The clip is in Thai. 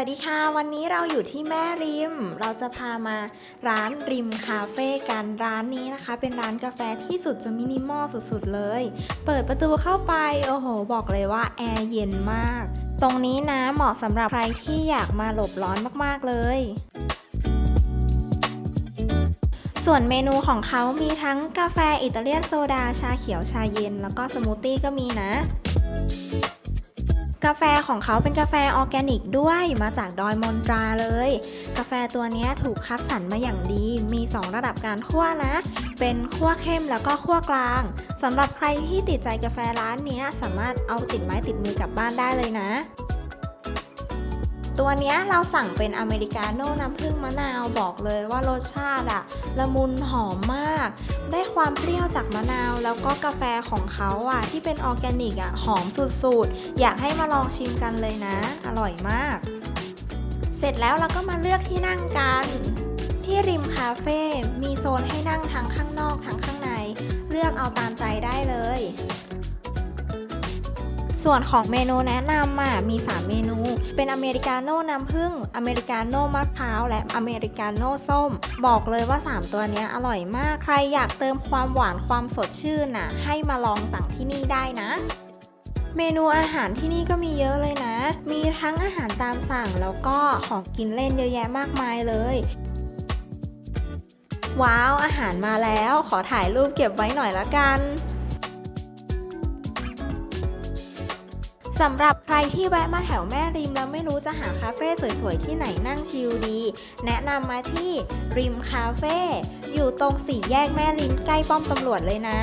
วัสดีค่ะ วันนี้เราอยู่ที่แม่ริม เราจะพามาร้านริมคาเฟ่กันร้านนี้นะคะ เป็นร้านกาแฟที่สุดจะมินิมอลสุดๆเลย เปิดประตูเข้าไป โอ้โห บอกเลยว่าแอร์เย็นมาก ตรงนี้นะเหมาะสำหรับใครที่อยากมาหลบร้อนมากๆเลย ส่วนเมนูของเขามีทั้งกาแฟอิตาเลียนโซดาชาเขียวชาเย็น แล้วก็สมูทตี้ก็มีนะ กาแฟของเขาเป็นกาแฟออร์แกนิกด้วยมาจากดอยมอนตราเลย กาแฟตัวนี้ถูกคัดสรรมาอย่างดี มี 2 ระดับการคั่วนะ เป็นคั่วเข้มแล้วก็คั่วกลางสำหรับใครที่ติดใจกาแฟร้านนี้สามารถเอาติดไม้ติดมือกลับบ้านได้เลยนะ ตัวเนี้ยเราสั่งเป็นอเมริกาโน่น้ำผึ้งมะนาวบอกเลยว่ารสชาติอะละมุนหอมมาก ได้ความเปรี้ยวจากมะนาว แล้วก็กาแฟของเขาอะที่เป็นออร์แกนิกอะหอมสุดๆ อยากให้มาลองชิมกันเลยนะ อร่อยมาก เสร็จแล้วเราก็มาเลือกที่นั่งกัน ที่ริมคาเฟ่มีโซนให้นั่งทั้งข้างนอกทั้งข้างใน เลือกเอาตามใจได้เลย ส่วนของเมนูแนะนำอะมี 3 เมนู เป็นอเมริกาโน่น้ำผึ้งอเมริกาโน่มะพร้าว และอเมริกาโน่ส้ม บอกเลยว่า 3 ตัวนี้อร่อยมากใครอยากเติมความหวานความสดชื่นน่ะ ให้มาลองสั่งที่นี่ได้นะเมนูอาหารที่นี่ก็มีเยอะเลยนะ มีทั้งอาหารตามสั่งแล้วก็ของกินเล่นเยอะแยะมากมายเลย ว้าว อาหารมาแล้ว ขอถ่ายรูปเก็บไว้หน่อยละกัน สำหรับใครที่แวะมาแถวแม่ริมแล้วไม่รู้จะหาคาเฟ่สวยๆ ที่ไหนนั่งชิลดี แนะนำมาที่ริมคาเฟ่อยู่ตรงสี่แยกแม่ริมใกล้ป้อมตำรวจเลยนะ